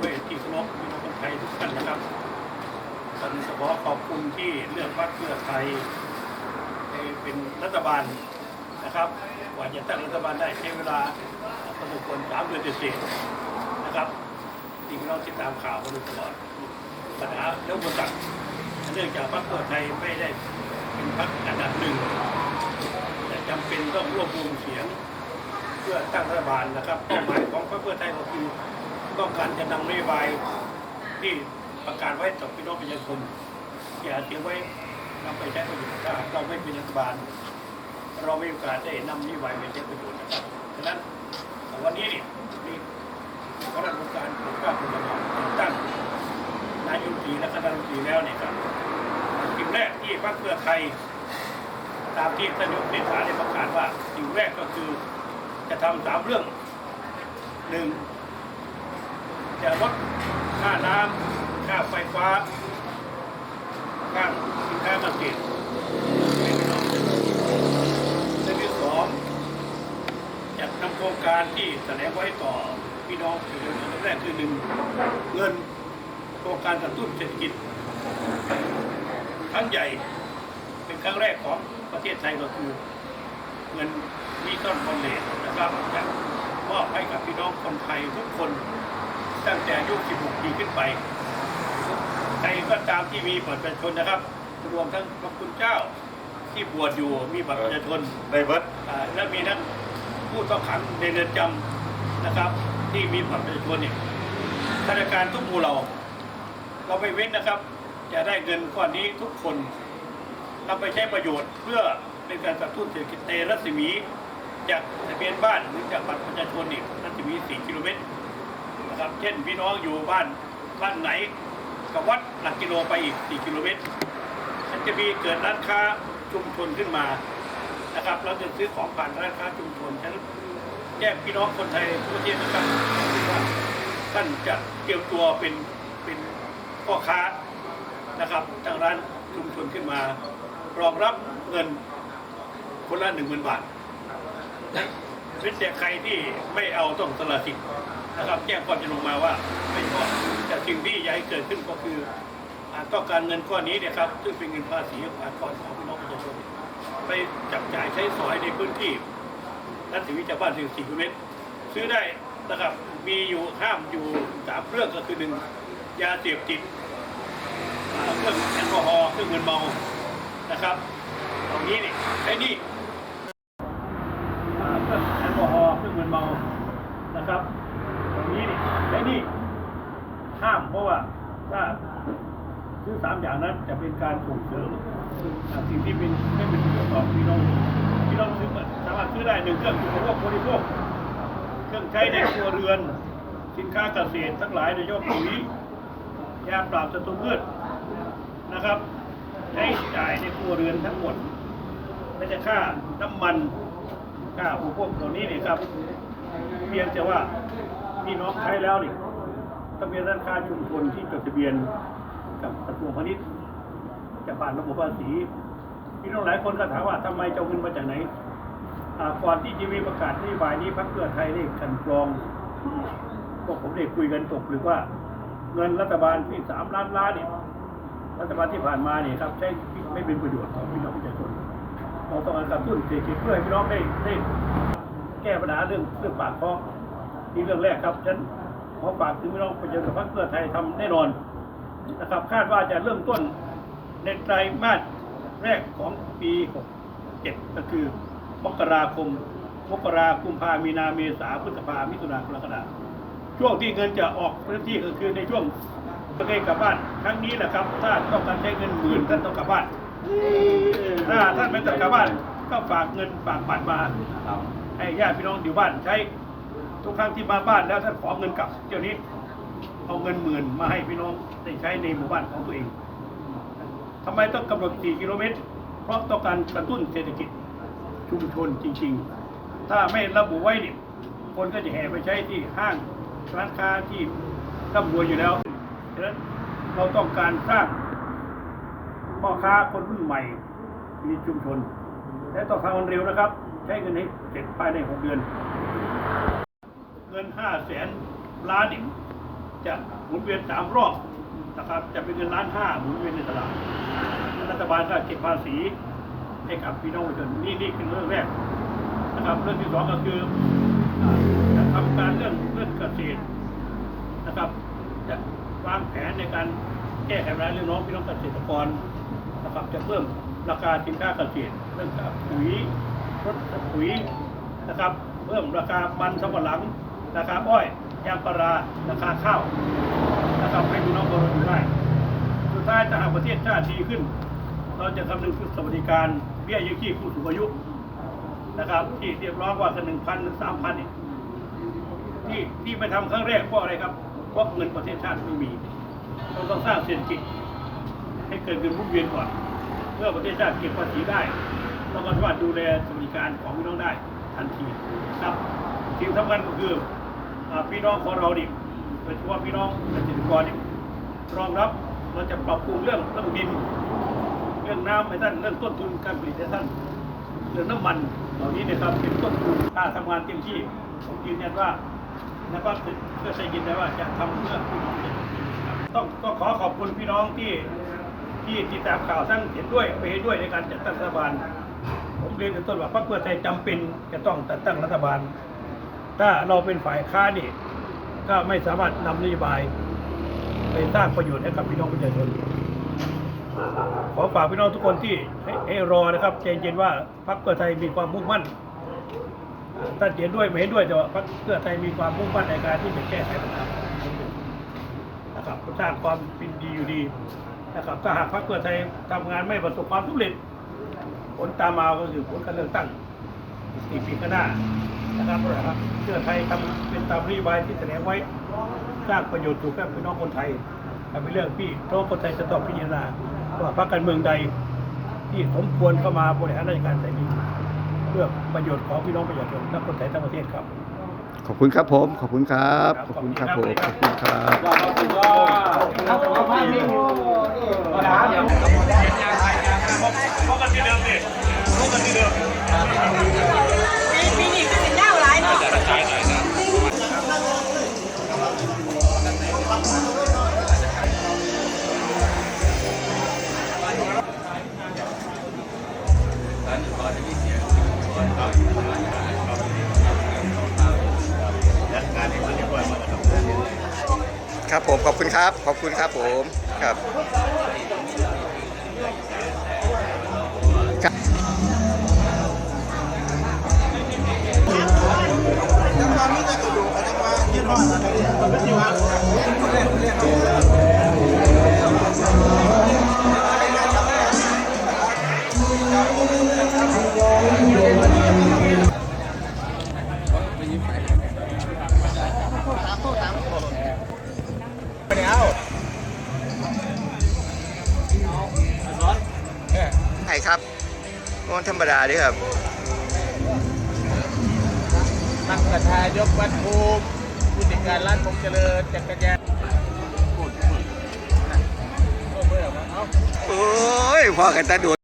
ด้ยที่เคารพพี่น้องคนไทยทุกท่านนะครับท่านสขอขอบคุณที่เลือกพรรคเพื่อไทยเป็นรัฐบาลนะครับกว่าจะตั้งรัฐบาลได้ใช้เวลาพอสมควรสามเดือนเศษๆนะครับที่พี่น้อติดตามข่าวมาโดยตลอดปัญหาเรื่องบนตักเนื่องจากพรรคเพื่อไทยไม่ได้เป็นพรรคอันดับหนึ่งแต่จำเป็นต้องรวบรวมเสียงเพื่อตั้งรัฐบาลนะครับเป้าหมายของพรรคเพื่อไทยก็คือ ต้องการจะนำนโยบายที่ประกาศไว้ต่อพี่น้องประชาชนที่อาจจะไว้นำไปใช้ประโยชน์ถ้าเราไม่เป็นรัฐบาล เราไม่มีโอกาสได้นำนโยบายไปใช้ประโยชน์นะครับฉะนั้นวันนี้นี่มีคณะกรรมการผู้กล้าผู้กำกับแต่งตั้งนายกตรีและคณะรัฐมนตรีแล้วเนี่ยครับสิ่งแรกที่พรรคเพื่อไทยตามที่ท่านนายกเลขาได้ประกาศว่าสิ่งแรกก็คือจะทำสามเรื่องหนึ่ง จะลดค่าน้ำค่าไฟฟ้าค่าสินค้าเกษตให้พี่น้องเรื่องที่สองจะนำโครงการที่แถลงไว้ต่อพี่น้องคือเรื่องแรกคือหนึ่งเงินโครงการกระตุ้นเศรษฐกิจครั้งใหญ่เป็นครั้งแรกของประเทศไทยก็คือเงินมีต้นคอนเลสนะครับจะมอบให้กับพี่น้องคนไทยทุกคน ตั้งแต่อายุ 16 ปีขึ้นไป ใครก็ตามที่มีบัตรประชาชนนะครับ รวมทั้งพระคุณเจ้าที่บวชอยู่มีบัตรประชาชนได้เบิร์ดอ่าและมีทั้งผู้ต้องขังในเรือนจำนะครับ ที่มีบัตรประชาชนเนี่ยธนาคารทุกหมู่เรา เราไม่เว้นนะครับ จะได้เงินก้อนนี้ทุกคนนำไปใช้ประโยชน์เพื่อเป็นการกระตุ้นเศรษฐกิจในรัศมี จากทะเบียนบ้านหรือจากบัตรประชาชนอีกรัศมี 4 กิโลเมตรนะ ครับเช่นพี่น้องอยู่บ้านบ้านไหนกับวัดหลักกิโลไปอีก 4 กิโลเมตรมันจะมีเกิดร้านค้าชุมชนขึ้นมานะครับ เราจะซื้อของผ่านร้านค้าชุมชนฉะนั้นแยกพี่น้องคนไทยทั่วประเทศนะครับว่าท่านจะเตรียมตัวเป็นเป็นพ่อค้านะครับตั้งร้านชุมชนขึ้นมารองรับเงินคนละหนึ่งหมื่นบาทเป็นแต่ใครที่ไม่เอาต้องสละสิทธิ์ นะครับแจ้งความจะลงมาว่าไม่ชอแต่สิ่งที่อยากให้เกิดขึ้นก็คือต้องการเงินก้อนนี้เนี่ยครับซึ่งเป็นเงินภาษีของอากรของพี่น้องประชาชนไปจับจ่ายใช้สอยในพื้นที่รัฐวิจารบ้านถึงสี่กิโลเมตรซื้อได้นะครับมีอยู่ห้ามอยู่สามเรื่องก็คือหนึ่งยาเสพติดเครื่องแอลกอฮอล์เครื่องเงินเมานะครับตรงนี้นี่ไอ้นี่เครื่องแอลกอฮอล์เครื่องเงินเมานะครับตรงนี้นี่ไอ้นี่ห้ามเพ ราะว่าถ้าซึ่งสามอย่างนั้นจะเป็นการส่งเสริมสิ่งที่เป็นไม่เป็นประโยชน์ต่อพี่น้องพี่น้องซื้อสามารถซื้อได้หนึ่งเครื่องอุปโภคบริโภคเครื่องใช้ในครัวเรือน สินค้าเกษตรทั้งหลายโดยเฉพาะปุ๋ยยาปราบศัตรูพืชนะครับใช้จ่ายในครัวเรือนทั้งหมดไม่จะค่าน้ำมันค่าอุปโภคเหล่านี้นี่ครับ เพียงแต่ว่าพี่น้องใช้แล้วนี่ ต้องเป็นร้านค้าชุมชนที่จดทะเบียนกับกระทรวงพาณิชย์จะผ่านระบบภาษีพี่น้องหลายคนก็ถามว่าทำไมจะเอาเงินมาจากไหนก่อนที่จะมีประกาศนโยบายนี้พรรคเพื่อไทยได้กันกรองพวกผมได้คุยกันตกหรือว่าเงินรัฐบาลที่สามล้านล้านเนี่ยรัฐบาลที่ผ่านมาเนี่ยครับใช้ไม่เป็นประโยชน์ต่อพี่น้องประชาชนเราต้องการกระตุ้นเศรษฐกิจเพื่อให้พี่น้องได้ได้แก้ปัญหาเรื่องเรื่องปากท้องนี่เรื่องแรกครับฉัน ขอฝากถึงพี่น้องประชาชนพรรคเพื่อไทยทำแน่นอนนะครับ คาดว่าจะเริ่มต้นในไตรมาสแรกของปี67ก็คือมกราคมมกรากุมภามีนาเมษาพฤษภามิถุนากรกฎาช่วงที่เงินจะออกพื้นที่ก็คือในช่วงประเทศกลับบ้านครั้งนี้แหละครับ ถ้าต้องการใช้เงินหมื่นท่านต้องกลับบ้านถ้าท่านไม่ต้องกลับบ้านก็ฝากเงินฝากบัตรมาให้ญาติพี่น้องอยู่บ้านใช้ ทุกครั้งที่มาบ้านแล้วท่านขอเงินกลับเดี๋ยวนี้เอาเงินหมื่นมาให้พี่น้องได้ใช้ในหมู่บ้านของตัวเองทำไมต้องกำหนด 4 กิโลเมตร เพราะต้องการกระตุ้นเศรษฐกิจชุมชนจริง ๆ ถ้าไม่ระบุไว้เนี่ยคนก็จะแห่ไปใช้ที่ห้างร้านค้าที่ร่ำรวยอยู่แล้วฉะนั้นเราต้องการสร้างพ่อค้าคนรุ่นใหม่ในชุมชน และต้องทำมันเร็วนะครับ ใช้เงินให้เสร็จภายใน 6 เดือน งิน5แสนล้านเนี่ยจะหมุนเวียนสามรอบนะครับ จะเป็นเงินล้านห้าหมุนเวียนในตลาดรัฐบาลก็เก็บภาษีให้กับพี่น้องประชาชนนี่นี่คือเรื่องแรกนะครับเรื่องที่สองก็คือจะทำการเรื่องเรื่องเกษตรนะครับ จะวางแผนในการแก้ไขปัญหาเรื่องน้องพี่น้องเกษตรกรนะครับจะเพิ่มราคาสินค้าเกษตรเรื่องกับปุ๋ยรถปุ๋ยนะครับ เพิ่มราคามันสำปะหลัง ราคาอ้อยยางพาราราคาข้าวนะครับให้พี่น้องประชาชนได้สุดท้ายถ้าหากประเทศชาติดีขึ้น เราจะคำนึงถึงสวัสดิการเบี้ยยังชีพผู้สูงอายุนะครับ ที่เรียกร้องว่ากันหนึ่งพันหรือสามพันเนี่ยที่ที่ไปทำครั้งแรกเพราะอะไรครับเพราะเงินประเทศชาติไม่มีเราต้องสร้างเศรษฐกิจให้เกิดเงินหมุนเวียนก่อนเมื่อประเทศชาติเก็บภาษีได้เราก็สามารถดูแลสวัสดิการของพี่น้องได้ทันทีครับสิ่งสำคัญก็คือ พี่น้องของเราดิโดยเฉพาะพี่น้องเกษตรกรเนี่ยรองรับเราจะปรับปรุงเรื่องเรื่องดิน เรื่องน้ำให้ท่านเรื่องต้นทุนการผลิตให้ท่านเรื่องน้ำมันเหล่านี้นะครับเป็นต้นทุนถ้าทำงานเต็มที่ผมยืนยันว่าแล้วก็เพื่อใช้ยินได้ว่าจะทำเพื่อพี่น้องประชาชนต้องต้องขอขอบคุณพี่น้องที่ที่ติดตามข่าวทั้งเห็นด้วยไม่เห็นด้วยในการจัดตั้งรัฐบาล ผมเรียนในต้นว่าพรรคเพื่อไทยจำเป็นจะต้องจัดตั้งรัฐบาล ถ้าเราเป็นฝ่ายค้านนี่ก็ไม่สามารถนำนโยบาย ไปสร้างประโยชน์ให้กับพี่น้องประชาชนขอฝากพี่น้องทุกคนที่ให้ให้รอนะครับใจเย็นว่าพรรคเพื่อไทยมีความมุ่งมั่นท่านเห็นด้วยไม่เห็นด้วยแต่ว่าพรรคเพื่อไทยมีความมุ่งมั่นในการที่จะแก้ไขปัญหานะครับสร้างความเป็นดีอยู่ดีนะครับถ้าหากพรรคเพื่อไทยทำงานไม่ประสบความสำเร็จ ผลตามมาก็คือผลการเลือกตั้งอีกปีข้างหน้า นะครับเพื่อไทยทำเป็นตามนโยบายที่แสดงไว้สร้างประโยชน์ถูกแก่พี่น้องคนไทยเป็นเรื่องพี่น้องคนไทยจะต้องพิจารณาว่าพรรคการเมืองใดที่สมควรเข้ามาบริหารราชการแต่นี้เพื่อประโยชน์ของพี่น้องประชาชนและคนไทยทั้งประเทศครับ ขอบคุณครับผมขอบคุณครับขอบคุณครับผมขอบคุณครับพบกันที่เดิมสิพบกันที่เดิ ครับผมขอบคุณครับ ขอบคุณครับผมครับครับ ใช่ครับมันธรรมดาเดิครับตั้งประธานยกวัดภูมิผู้จัดการร้านคงเจริญจักรยานพูดพูดนะโอ้เบื่อมาเอาโอ้ยพอกันตาดู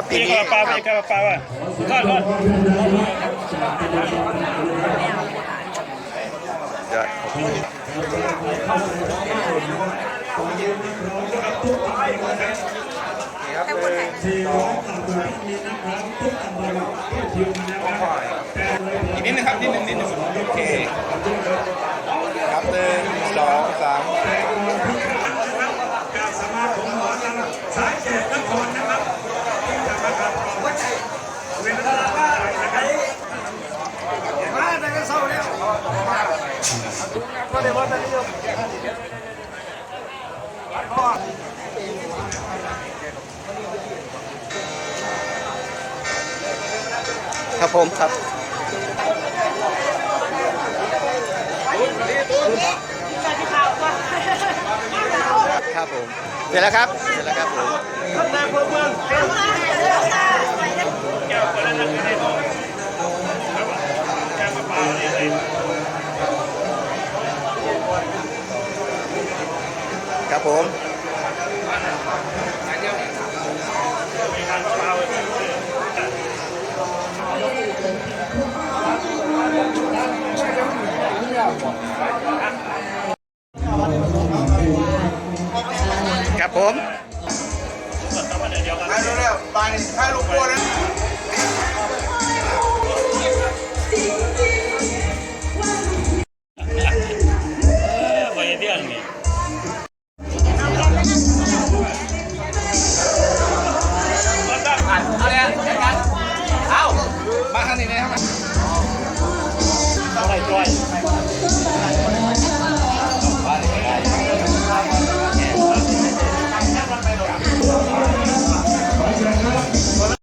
ครับปีนี่นี้กระปาไปกระปาว่ะทอดทอดยอดแต่คนไทยอีกนิดนึงครับนิดนึงนิดนึงโอเคครับหนึ่งสองสาม ครับผมครับครับผม เสร็จแล้วครับ เสร็จแล้วครับผมแก้วคนละหนึ่งไม่ได้บอกแก้วมะพร้าวเนี่ยเลย ครับผม